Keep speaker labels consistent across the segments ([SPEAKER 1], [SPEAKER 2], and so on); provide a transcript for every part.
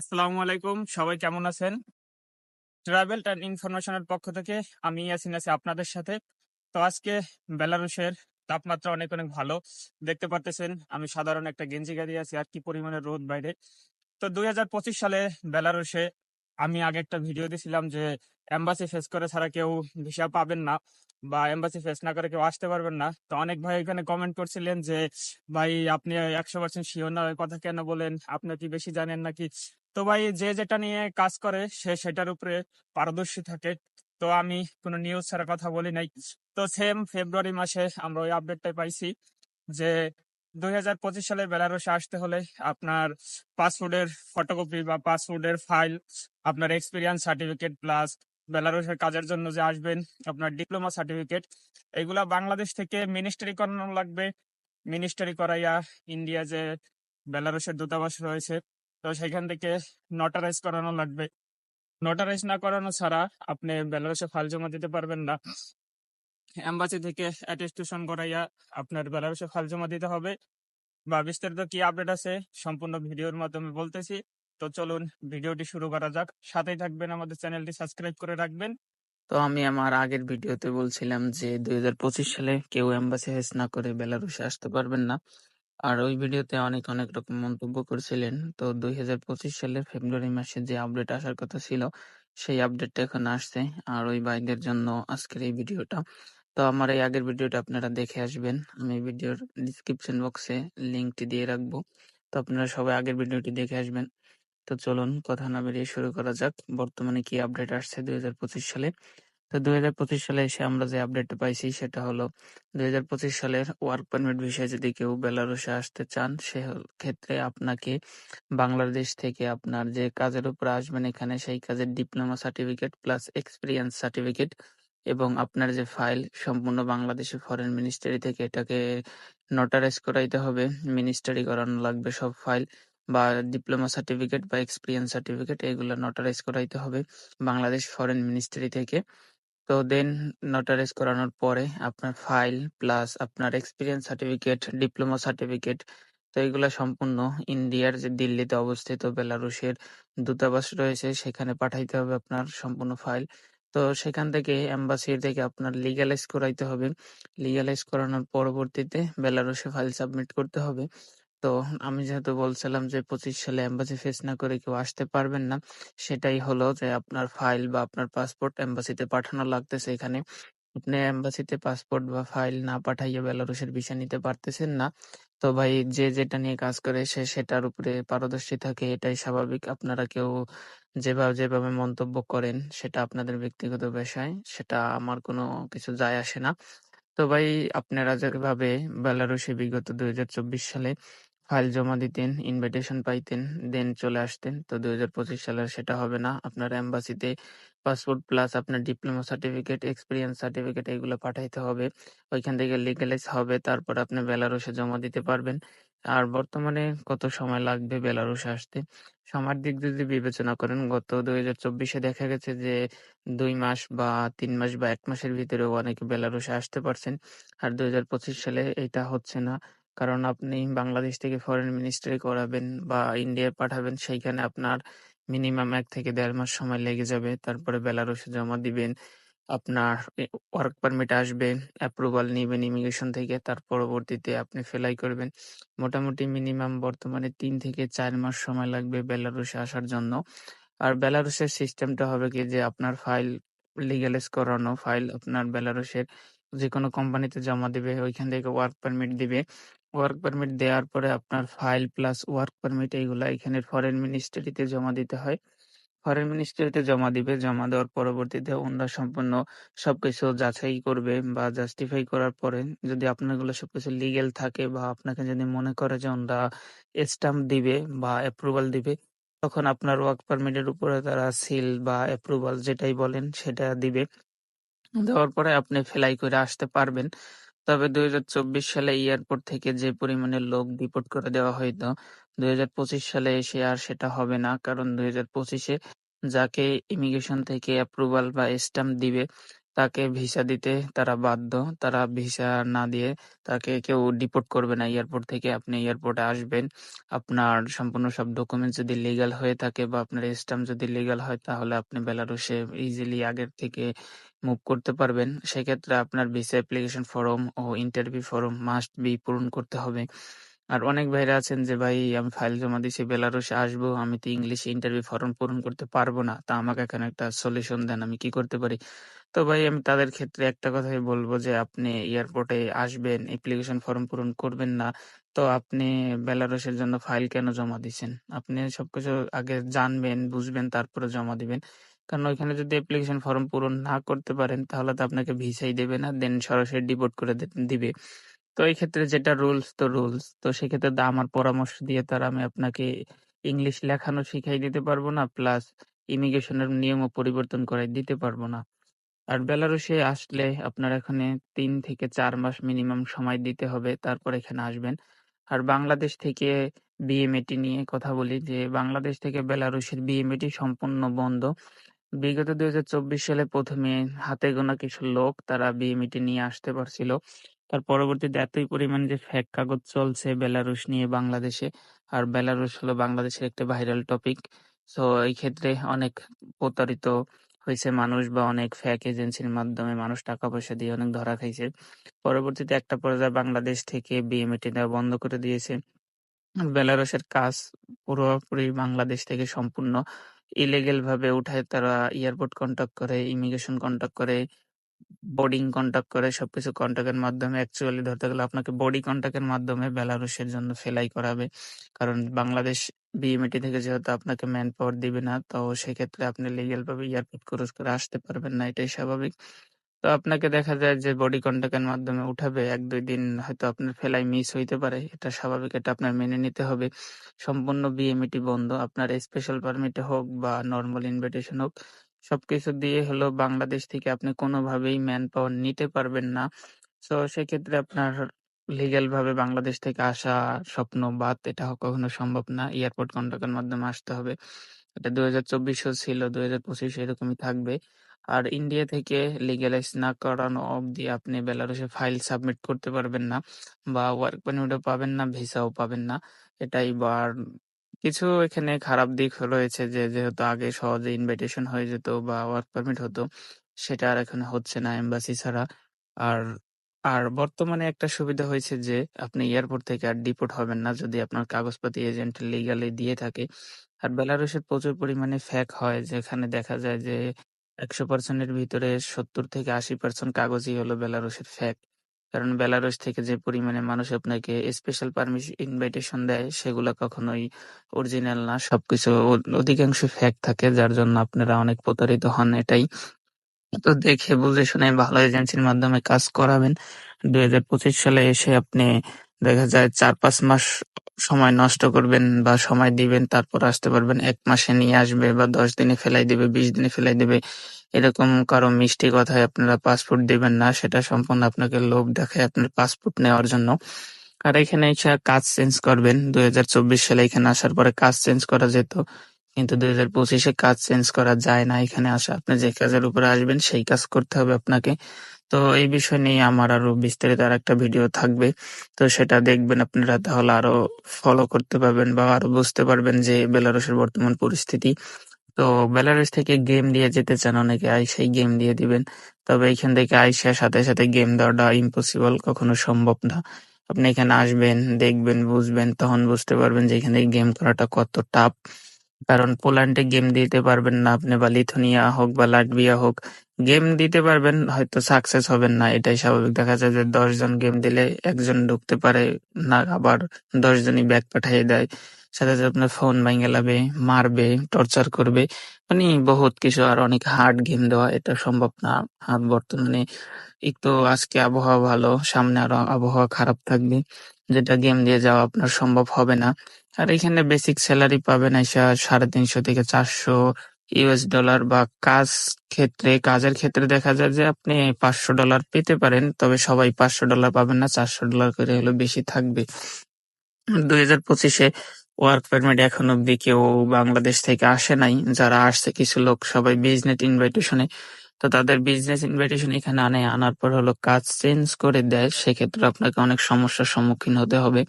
[SPEAKER 1] আসসালামু আলাইকুম। সবাই কেমন আছেন? ট্রাভেল অ্যান্ড ইনফরমেশনের পক্ষ থেকে আমি ইয়াসিন আছি আপনাদের সাথে। তো আজকে বেলারুশের তাপমাত্রা অনেক অনেক ভালো। দেখতে পারতেছেন, আমি সাধারণ একটা গেঞ্জি গাড়ি আছি, আর কি পরিমাণে রোদ বাইরে। তো দুই হাজার পঁচিশ সালে বেলারুশে আমি আগে একটা ভিডিও দিয়েছিলাম যে, এম্বাসি ফেস করে ছাড়া কেউ ভিসা পাবেন না বা এম্বাসি ফেস না করে কেউ আসতে পারবেন না। তো অনেক ভাই এখানে কমেন্ট করছিলেন যে, ভাই, আপনি একশো পার্সেন্ট শিওর না কথা কেন বলেন? আপনি কি বেশি জানেন নাকি? তো ভাই যে যেটা নিয়ে কাজ করে সে সেটার উপরে পারদর্শী থাকে। তো আমি কোনো নিউজ ছাড়া কথা বলি নাই। তো সেম ফেব্রুয়ারি মাসে আমরা ওই আপডেটটাই পাইছি যে দুই হাজার পঁচিশ সালে বেলারুশে আসতে হলে আপনার পাসপোর্টের ফটোকপি বা পাসপোর্টের ফাইল আপনার এক্সপিরিয়েন্স সার্টিফিকেট প্লাস বেলারুশের কাজের জন্য যে আসবেন, আপনার ডিপ্লোমা সার্টিফিকেট এগুলা বাংলাদেশ থেকে মিনিস্টারি করানো লাগবে। মিনিস্টারি করাইয়া ইন্ডিয়া যে বেলারুশের দূতাবাস রয়েছে তো সেখান থেকে নোটারাইজ করানো লাগবে। নোটারাইজ না করানো ছাড়া আপনি বেলারুশে ফাইল জমা দিতে পারবেন না। এম্বাসি থেকে অ্যাটেস্টেশন করাইয়া আপনার বেলারুশে ফাইল জমা দিতে হবে। বা বিস্তারিত কি আপডেট আছে সম্পূর্ণ ভিডিওর মাধ্যমে বলতেছি। তো চলুন ভিডিওটি শুরু করা যাক। সাথেই থাকবেন আমাদের চ্যানেলটি সাবস্ক্রাইব করে রাখবেন।
[SPEAKER 2] তো আমি আমার আগের ভিডিওতে বলছিলাম যে দুই হাজার পঁচিশ সালে কেউ এম্বাসি ফেস না করে বেলারুশে আসতে পারবেন না। আর ওই ভিডিওতে অনেক অনেক রকম মন্তব্য করছিলেন। তো দুই হাজার পঁচিশ সালের ফেব্রুয়ারি মাসে যে আপডেট আসার কথা ছিল, সেই আপডেটটা এখন আসছে। আর ওই ভাইদের জন্য আজকের এই ভিডিওটা। তো আমার এই আগের ভিডিওটা আপনারা দেখে আসবেন। আমি ভিডিওর ডিসক্রিপশন বক্সে লিঙ্কটি দিয়ে রাখব। তো আপনারা সবাই আগের ভিডিওটি দেখে আসবেন। তো চলুন, কথা না বেরিয়ে শুরু করা যাক। বর্তমানে কি আপডেট আসছে দুই হাজার পঁচিশ সালে? তো দুই হাজার পঁচিশ সালে এসে আমরা যে আপডেটটা পাইছি সেটা হলো দুই হাজার পঁচিশ সালের ওয়ার্ক পারমিট বিষয়ে যদি কেউ বেলারুশে আসতে চান, সে ক্ষেত্রে আপনাকে বাংলাদেশ থেকে আপনার যে কাজের উপর আসবেন এখানে সেই কাজের diploma certificate plus experience certificate এবং আপনার যে ফাইল সম্পূর্ণ বাংলাদেশে ফরেন মিনিস্ট্রি থেকে এটাকে নোটারাইজ করাইতে হবে মিনিস্টারি করানো লাগবে সব ফাইল বা ডিপ্লোমা সার্টিফিকেট বা এক্সপিরিয়েন্স সার্টিফিকেট এগুলো নোটারাইজ করাইতে হবে বাংলাদেশ ফরেন মিনিস্ট্রি থেকে। তো দেন নোটারাইজ করানোর পরে আপনার ফাইল প্লাস আপনার এক্সপিরিয়েন্স সার্টিফিকেট ডিপ্লোমা সার্টিফিকেট তো এগুলা সম্পূর্ণ ইন্ডিয়ার যে দিল্লিতে অবস্থিত, বেলারুশের দূতাবাস রয়েছে, সেখানে পাঠাইতে হবে আপনার সম্পূর্ণ ফাইল তো সেখান থেকে এম্বাসির থেকে আপনার লিগালাইজ করাইতে হবে। লিগালাইজ করানোর পরবর্তীতে বেলারুশে ফাইল সাবমিট করতে হবে। তো আমি যেহেতু বলছিলাম যে পঁচিশ সালে এম্বাসি ফেস না করে কেউ আসতে পারবেন না, সেটাই হলো যে আপনার ফাইল বা আপনার পাসপোর্ট এম্বাসিতে পাঠানো লাগতেছে এখানে। আপনি এম্বাসিতে পাসপোর্ট বা ফাইল না পাঠাইয়া বেলারুশের ভিসা নিতে পারতেছেন না। তো ভাই যে যেটা নিয়ে কাজ করে সে সেটার উপরে পারদর্শী থাকে, এটাই স্বাভাবিক। আপনারা কেউ যেভাবে যেভাবে মন্তব্য করেন, সেটা আপনাদের ব্যক্তিগত বিষয়, সেটা আমার কোনো কিছু যায় আসে না। তো ভাই আপনারা যেভাবে বেলারুশে বিগত দুই হাজার চব্বিশ সালে ফাইল জমা দিতেন, ইনভাইটেশন পাইতেন, দেন চলে আসতেন। তো দুই হাজার পঁচিশ সালে সেটা হবে না। আপনার এম্বাসিতে পাসপোর্ট প্লাস আপনার ডিপ্লোমা সার্টিফিকেট, এক্সপিরিয়েন্স সার্টিফিকেট এগুলো পাঠাইতে হবে। ওইখান থেকে লিগ্যালাইজ হবে তারপর আপনি বেলারুশে জমা দিতে পারবেন। আর বর্তমানে কত সময় লাগবে বেলারুশে আসতে? সময়ের দিক যদি বিবেচনা করেন গত দুই হাজার চব্বিশে দেখা গেছে যে দুই মাস বা তিন মাস বা এক মাসের ভিতরেও অনেকে বেলারুশে আসতে পারছেন। আর দুই হাজার পঁচিশ সালে এটা হচ্ছে না। কারণ আপনি বাংলাদেশ থেকে ফরেন মিনিস্ট্রি করাবেন বা ইন্ডিয়ায় পাঠাবেন, সেইখানে আপনার মিনিমাম এক থেকে দেড় মাস সময় লেগে যাবে। তারপরে বেলারুশে জমা দিবেন, আপনার ওয়ার্ক পারমিট আসবে অ্যাপ্রুভাল নিবেন ইমিগ্রেশন থেকে, তার পরবর্তীতে আপনি ফেলাই করবেন। মোটামুটি মিনিমাম বর্তমানে তিন থেকে চার মাস সময় লাগবে বেলারুশে আসার জন্য। আর বেলারুশের সিস্টেমটা হবে কি যে আপনার ফাইল লিগালাইজ করানো ফাইল আপনার বেলারুশের যে কোনো কোম্পানিতে জমা দিবে, ওইখান থেকে ওয়ার্ক পারমিট দিবে। ওয়ার্ক পারমিট দেওয়ার পরে আপনার ফাইল প্লাস ওয়ার্ক পারমিট এইগুলা এখানে ফরেন মিনিস্ট্রিতে জমা দিতে হয়। ফরেন মিনিস্ট্রিতে জমা দিবে, জমা দেওয়ার পরবর্তীতে ওনারা সম্পূর্ণ সবকিছু যাচাই করবে বা জাস্টিফাই করার পরে যদি আপনারগুলো সবকিছু লিগেল থাকে বা আপনাকে যদি মনে করে যে ওনারা স্টাম্প দিবে বা অ্যাপ্রুভাল দিবে, তখন আপনার ওয়ার্ক পারমিটের উপরে তারা সিল বা অ্যাপ্রুভাল যেটাই বলেন সেটা দিবে। দেওয়ার পরে আপনি ফেলাই করে আসতে পারবেন। তবে দুই হাজার চব্বিশ সালে এয়ারপোর্ট থেকে যে পরিমাণে লোক ডিপোর্ট করে দেওয়া হয়তো দুই হাজার পঁচিশ সালে এসে আর সেটা হবে না। কারণ দুই হাজার পঁচিশে যাকে ইমিগ্রেশন থেকে অ্যাপ্রুভাল বা স্ট্যাম্প দিবে তাকে ভিসা দিতে তারা বাধ্য। তারা ভিসা না দিয়ে তাকে কেউ ডিপোর্ট করবে না এয়ারপোর্ট থেকে। আপনি এয়ারপোর্টে আসবেন। আপনার সম্পূর্ণ সব ডকুমেন্টস যদি লিগাল হয়ে থাকে বা আপনার স্ট্যাম্প যদি লিগাল হয়, তাহলে আপনি বেলারুশে ইজিলি আগের থেকে মুভ করতে পারবেন। সেক্ষেত্রে আপনার ভিসা অ্যাপ্লিকেশন ফর্ম ও ইন্টারভিউ ফর্ম মাস্ট বি পূরণ করতে হবে। আর অনেক ভাইরা আছেন যে ভাই আমি ফাইল জমা দিছি বেলারুশে আসব। আমি তো ইংলিশে ইন্টারভিউ ফর্ম পূরণ করতে পারব না। তা আমাকে এখানে একটা সলিউশন দেন। আমি কি করতে পারি? তো ভাই আমি তাদের ক্ষেত্রে একটা কথাই বলব যে আপনি এয়ারপোর্টে আসবেন, অ্যাপ্লিকেশন ফর্ম পূরণ করবেন না। তো আপনি বেলারুশের জন্য ফাইল কেন জমা দিছেন? আপনি সবকিছু আগে জানবেন, বুঝবেন তারপরে জমা দিবেন। কারণ ওইখানে যদি অ্যাপ্লিকেশন ফর্ম পূরণ না করতে পারেন তাহলে তো আপনাকে ভিসাই দেবে না। দেন সরাসরি ডিপোর্ট করে দিবে। তো এই ক্ষেত্রে যেটা রুলস তো রুলস। তো সেক্ষেত্রে দা, আমার পরামর্শ দিয়ে তারা আমি আপনাকে ইংলিশ লেখানো শিখাই দিতে পারব না। প্লাস ইমিগ্রেশনের নিয়মও পরিবর্তন করাই দিতে পারব না। আর বেলারুশে আসলে আপনার এখানে ৩ থেকে ৪ মাস মিনিমাম সময় দিতে হবে। তারপর এখানে আসবেন। আর বাংলাদেশ থেকে বিএমএটি নিয়ে কথা বলি যে, বাংলাদেশ থেকে বেলারুশের বিএমএটি সম্পূর্ণ বন্ধ। বিগত ২০২৪ সালে ১ম এ হাতে গোনা কিছু লোক তারা বিএমইটি নিয়ে আসতে পারছিল। তার পরবর্তীতে এতই পরিমাণে যে ফ্যাক কাগজ চলছে বেলারুশ নিয়ে বাংলাদেশে। আর বেলারুশ হলো বাংলাদেশের একটা ভাইরাল টপিক। সো এই ক্ষেত্রে অনেক প্রতারিত হয়েছে মানুষ বা অনেক ফ্যাক এজেন্সির মাধ্যমে মানুষ টাকা পয়সা দিয়ে অনেক ধরা খাইছে। পরবর্তীতে একটা পর্যায়ে বাংলাদেশ থেকে বিএমইটি দেওয়া বন্ধ করে দিয়েছে। বেলারুশের কাজ পুরোপুরি বাংলাদেশ থেকে সম্পূর্ণ ইলিগেল ভাবে উঠায় তারা এয়ারপোর্ট কন্টাক্ট করে, ইমিগ্রেশন কন্টাক্ট করে, বোর্ডিং কন্টাক্ট করে সবকিছু কন্টাক্টের মাধ্যমে অ্যাকচুয়ালি ধরতে গেলে আপনাকে বডি কন্টাক্টের মাধ্যমে বেলারুশের জন্য ফেলাই করাবে। কারণ বাংলাদেশ বিএমইটি থেকে যেহেতু আপনাকে ম্যান পাওয়ার দিবে না, তো সেক্ষেত্রে আপনি লিগ্যাল ভাবে এয়ারপোর্ট ক্রস করে আসতে পারবেন না, এটাই স্বাভাবিক। তো আপনাকে দেখা যায় যে বডি কন্টাক্টের মাধ্যমে উঠাবে ১-২ দিন হয়তো আপনার ফেলাই মিস হইতে পারে। এটা স্বাভাবিক, এটা আপনার মেনে নিতে হবে। সম্পূর্ণ বিএমইটি বন্ধ। আপনার স্পেশাল পারমিটে হোক বা নর্মাল ইনভিটেশন হোক সবকিছু দিয়ে হলো বাংলাদেশ থেকে আপনি কোনোভাবেই ম্যান পাওয়ার নিতে পারবেন না। সো সেক্ষেত্রে আপনার লিগ্যাল ভাবে বাংলাদেশ থেকে আসা স্বপ্ন বাদ এটা কখনো সম্ভব না। এয়ারপোর্ট কন্টাক্টের মাধ্যমে আসতে হবে। এটা ২০২৪ এও ছিল, ২০২৫ এরকমই থাকবে। আর ইন্ডিয়া থেকে লিগ্যালাইজ না করানো অবধি আপনি বেলারুশে ফাইল সাবমিট করতে পারবেন না বা ওয়ার্ক পারমিটও পাবেন না, ভিসাও পাবেন না। এটাই বা কিছু এখানে খারাপ দিক রয়েছে যে, যেহেতু আগে সহজে ইনভাইটেশন হয়ে যেত বা ওয়ার্ক পারমিট হতো, সেটা আর এখানে হচ্ছে না এম্বাসি ছাড়া। আর আর বর্তমানে একটা সুবিধা হয়েছে যে, আপনি এয়ারপোর্ট থেকে আর ডিপোর্ট হবেন না যদি আপনার কাগজপাতি এজেন্ট লিগালি দিয়ে থাকে। আর বেলারুশে প্রচুর পরিমাণে ফ্যাক হয়, যেখানে দেখা যায় যে ১০০% এর ভিতরে ৭০ থেকে ৮০% কাগজই হলো বেলারুশের ফেক। কারণ বেলারুশ থেকে যে পরিমাণে মানুষ আপনাকে স্পেশাল পারমিশ ইনভাইটেশন দেয় সেগুলা কখনোই অরিজিনাল না। সবকিছু অধিকাংশ ফেক থাকে যার জন্য আপনারা অনেক প্রতারিত হন এটাই। তো দেখে বুঝে শুনে ভালো এজেন্সির মাধ্যমে কাজ করাবেন। ২০২৫ সালে এসে আপনি দেখা যায় ৪-৫ মাস সময় নষ্ট করবেন বা সময় দিবেন তারপর আসতে পারবেন। এক মাসে নিয়ে আসবে বা ১০ দিনে ফেলাই দিবে, ২০ দিনে ফেলাই দিবে। এরকম কারও মিষ্টি কথায় আপনারা পাসপোর্ট দিবেন না। সেটা সম্পূর্ণ আপনাকে লোভ দেখায় আপনার পাসপোর্ট নেওয়ার জন্য। আর এখানে এসে কাজ চেঞ্জ করবেন। ২০২৪ সালে এখানে আসার পরে কাজ চেঞ্জ করা যেত। কিন্তু দুই হাজার পঁচিশে কাজ চেঞ্জ করা যায় না এখানে আসা। আপনি যে কাজের উপরে আসবেন, সেই কাজ করতে হবে আপনাকে। তো এই বিষয় নিয়ে আমার আরও বিস্তারিত আরেকটা ভিডিও থাকবে। তো সেটা দেখবেন আপনারা, তাহলে আরও ফলো করতে পারবেন বা আরও বুঝতে পারবেন যে বেলারুশের বর্তমান পরিস্থিতি। তো বেলারুশ থেকে গেম দিয়ে যেতে চান অনেকে আইসাই গেম দিয়ে দিবেন। তবে এখান থেকে আইসা সাথে, সাথে গেম দেওয়াটা ইম্পসিবল কখনো সম্ভব না। আপনি এখানে আসবেন, দেখবেন, বুঝবেন তখন বুঝতে পারবেন যে এখানে গেম করাটা কত টাফ। কারণ পোল্যান্ডে গেম দিতে পারবেন না আপনি বা লিথুনিয়া হোক বা লাটভিয়া হোক, গেম দিতে পারবেন, হয়তো সাকসেস হবেন না, এটাই স্বাভাবিক। দেখা যায় যে দশ জন গেম দিলে একজন ঢুকতে পারে না, আবার দশ জনই ব্যাক পাঠিয়ে দেয়। সাথে সাথে আপনার ফোন ভেঙে লাবে, মারবে, টর্চার করবে মানে বহুত কিছু আর অনেক হার্ড গেম দেওয়া এটা সম্ভব না। আর বর্তমানে একটু আজকে আবহাওয়া ভালো, সামনে আরও আবহাওয়া খারাপ থাকবে। যেটা গেম দিয়ে যাওয়া আপনার সম্ভব হবে না। আর এখানে বেসিক স্যালারি পাবেন আইসা সাড়ে তিনশো থেকে চারশো ইউএস ডলার বা কাজ ক্ষেত্রে, কাজের ক্ষেত্রে দেখা যায় যে আপনি পাঁচশো ডলার পেতে পারেন, তবে সবাই পাঁচশো ডলার পাবেন না, চারশো ডলার করে হলে বেশি থাকবে। দুই হাজার পঁচিশে ওয়ার্ক পারমিট এখন অব্দি কেউ বাংলাদেশ থেকে আসে নাই। যারা আসছে, কিছু লোক সবাই বিজনেস ইনভাইটেশনে তো তাদের বিজনেস ইনভাইটেশন এখানে আনে, আনার পর হলো কাজ চেঞ্জ করে দেয়, সেক্ষেত্রে আপনাকে অনেক সমস্যার সম্মুখীন হতে হবে।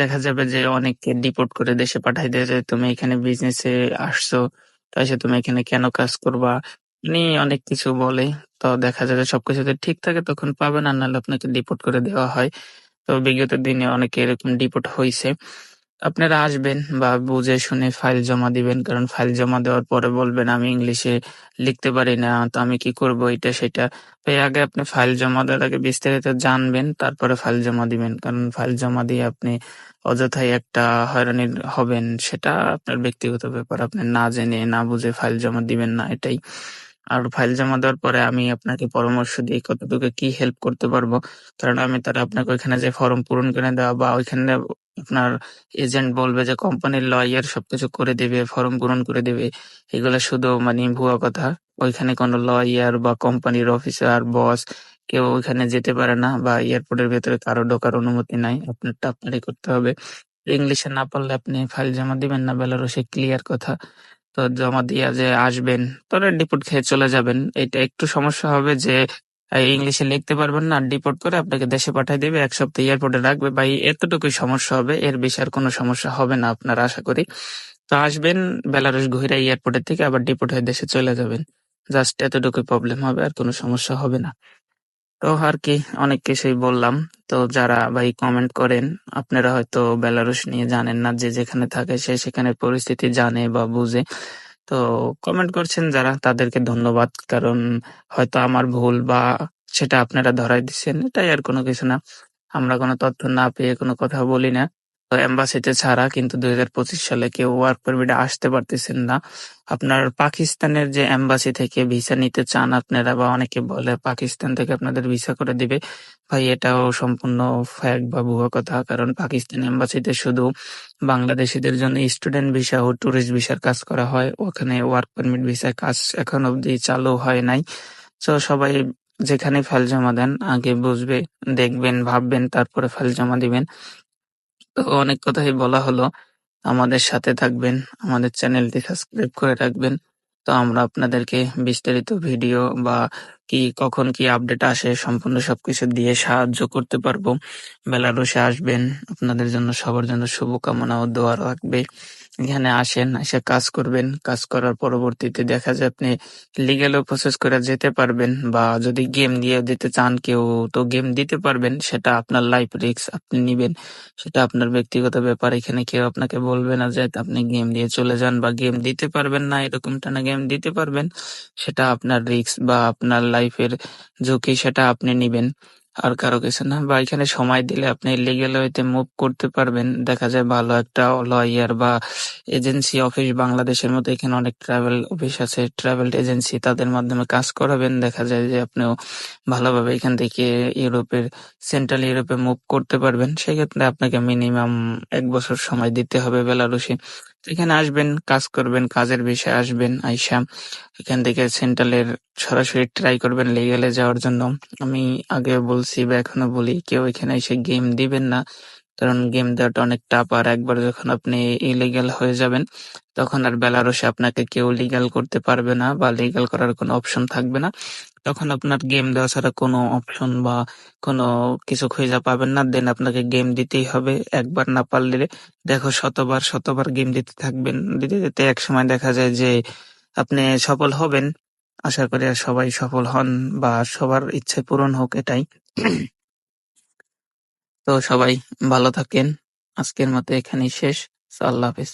[SPEAKER 2] দেখা যাবে যে অনেককে ডিপোর্ট করে দেশে পাঠাই দেয় যে, তুমি এখানে বিজনেসে আসছো তাই এসে তুমি এখানে কেন কাজ করবা? উনি অনেক কিছু বলে, তো দেখা যাবে সবকিছুতে ঠিক থাকে তখন পাবেন, আর নাহলে আপনাকে ডিপোর্ট করে দেওয়া হয়। তো বিগত দিনে অনেকে এরকম ডিপোর্ট হয়েছে আপনারা আসবেন বা বুঝে শুনে ফাইল জমা দিবেন, কারণ ফাইল জমা দেওয়ার পরে বলবেন আমি ইংলিশে লিখতে পারি না, তো আমি কি করব এটা সেটা। তো আগে আপনি ফাইল জমা দেওয়ার আগে বিস্তারিত জানবেন, তারপরে ফাইল জমা দিবেন, কারণ ফাইল জমা দিয়ে আপনি অযথাই একটা হয়রানির হবেন, সেটা আপনার ব্যক্তিগত ব্যাপার। আপনি না জেনে, না বুঝে ফাইল জমা দিবেন না, এটাই। আর ফাইল জমা দেওয়ার পরে আমি আপনাকে পরামর্শ দিই কতটুকু কি হেল্প করতে পারব। কারণ আমি তারা আপনাকে ওইখানে যে ফর্ম পূরণ করে দেওয়া বা ওইখানে আপনার এজেন্ট বলবে যে কোম্পানির লয়ার সবকিছু করে দেবে ফর্ম পূরণ করে দেবে। এগুলো শুধু মানে ভুয়া কথা। ওইখানে কোনো লয়ার বা কোম্পানির অফিসার বস কেউ ওইখানে যেতে পারে না বা এয়ারপোর্টের ভেতরে কারও ঢোকার অনুমতি নাই। আপনারটা আপনারই করতে হবে। ইংলিশে না পারলে আপনি ফাইল জমা দিবেন না বেলারসে ক্লিয়ার কথা। তো জমা দিয়া যে আসবেন তোরা ডিপোর্ট খেয়ে চলে যাবেন। এটা একটু সমস্যা হবে যে ইংলিশে লিখতে পারবেন না ডিপোর্ট করে আপনাকে দেশে পাঠিয়ে দেবে, এক সপ্তাহ এয়ারপোর্টে রাখবে। বা এতটুকুই সমস্যা হবে, এর বেশি আর কোনো সমস্যা হবে না আপনার, আশা করি। তো আসবেন বেলারুস ঘুরে এয়ারপোর্টের থেকে, আবার ডিপোর্ট হয়ে দেশে চলে যাবেন। জাস্ট এতটুকুই প্রবলেম হবে, আর কোনো সমস্যা হবে না। তো আর কি অনেক কিছুই বললাম। তো যারা ভাই কমেন্ট করেন, আপনারা হয়তো বেলারুস নিয়ে জানেন না, যে যেখানে থাকে সে সেখানে পরিস্থিতি জানে বা বুঝে। তো কমেন্ট করছেন যারা, তাদেরকে ধন্যবাদ। কারণ হয়তো আমার ভুল বা সেটা আপনারা ধরাই দিচ্ছেন, এটাই আর কোনো কিছু না। আমরা কোনো তথ্য না পেয়ে কোনো কথা বলি না। তো এম্বাসিতে ছাড়া কিন্তু দুই হাজার পঁচিশ সালে কেউ ওয়ার্ক পারমিটে আসতে পারতেছেন না। আপনার পাকিস্তানের যে এম্বাসি থেকে ভিসা নিতে চান আপনারা বা অনেকে বলে পাকিস্তান থেকে আপনাদের ভিসা করে দিবে। ভাই, এটাও সম্পূর্ণ ফ্যাক বা ভুয়া কথা, কারণ পাকিস্তান এম্বাসিতে শুধু বাংলাদেশিদের জন্য স্টুডেন্ট ভিসা ও ট্যুরিস্ট ভিসার কাজ করা হয়, ওখানে ওয়ার্ক পারমিট ভিসার কাজ এখন অবধি চালু হয় নাই। তো সবাই যেখানে ফাইল জমা দেন, আগে বুঝবে, দেখবেন, ভাববেন, তারপরে ফাইল জমা দিবেন। তো অনেক কথাই বলা হলো। আমাদের সাথে থাকবেন, আমাদের চ্যানেলটি সাবস্ক্রাইব করে রাখবেন। তো আমরা আপনাদেরকে বিস্তারিত ভিডিও বা কি, কখন কি আপডেট আসে সম্পূর্ণ সবকিছু দিয়ে সাহায্য করতে পারব। বেলারুশে আসবেন। আপনাদের জন্য সবার জন্য শুভকামনা ও দোয়া রাখবে। এখানে আসেন, এসে কাজ করবেন। কাজ করার পরবর্তীতে দেখা যায় আপনি লিগেলও প্রসেস করে যেতে পারবেন বা যদি গেম দিয়ে দিতে চান কেউ তো গেম দিতে পারবেন, সেটা আপনার লাইফ রিস্ক আপনি নিবেন। সেটা আপনার ব্যক্তিগত ব্যাপার, এখানে কেউ আপনাকে বলবে না যে আপনি গেম দিয়ে চলে যান বা গেম দিতে পারবেন না এরকমটা না গেম দিতে পারবেন। সেটা আপনার রিস্ক বা আপনার লাইফের ঝুঁকি, সেটা আপনি নিবেন। আর কারও কিছু না। বা এখানে সময় দিলে আপনি লিগেল ওয়েতে মুভ করতে পারবেন। দেখা যায় ভালো একটা লয়ার বা এজেন্সি অফিস বাংলাদেশের মতো এখানে অনেক ট্রাভেল অফিস আছে। ট্রাভেল এজেন্সি তাদের মাধ্যমে কাজ করাবেন। দেখা যায় যে আপনিও ভালোভাবে এখান থেকে ইউরোপের সেন্ট্রাল ইউরোপে মুভ করতে পারবেন। সেক্ষেত্রে আপনাকে মিনিমাম এক বছর সময় দিতে হবে বেলারুসে এখানে আসবেন, কাজ করবেন, কাজের বিষয়ে আসবেন, আইসা এখান থেকে সেন্ট্রালের সরাসরি ট্রাই করবেন লেগেলে যাওয়ার জন্য। আমি আগে বলছি বা এখনও বলি, কেউ এখানে এসে গেম দিবেন না। কারণ গেম দেওয়াটা অনেক টাফ। আর একবার যখন আপনি ইলিগাল হয়ে যাবেন, তখন আর বেলারুসে আপনাকে কেউ লিগাল করতে পারবে না বা লিগাল করার কোনো অপশন থাকবে না। তখন আপনার গেম দেওয়া ছাড়া কোনো অপশন বা কোনো কিছু খুঁজে পাবেন না। দেন আপনাকে গেম দিতেই হবে। একবার না পারলে দেখো শতবার শতবার গেম দিতে থাকবেন। দিতে দিতে এক সময় দেখা যায় যে আপনি সফল হবেন। আশা করি আর সবাই সফল হন বা সবার ইচ্ছে পূরণ হোক এটাই। তো সবাই ভালো থাকেন। আজকের মতো এখানেই শেষ। আল্লাহ হাফিজ।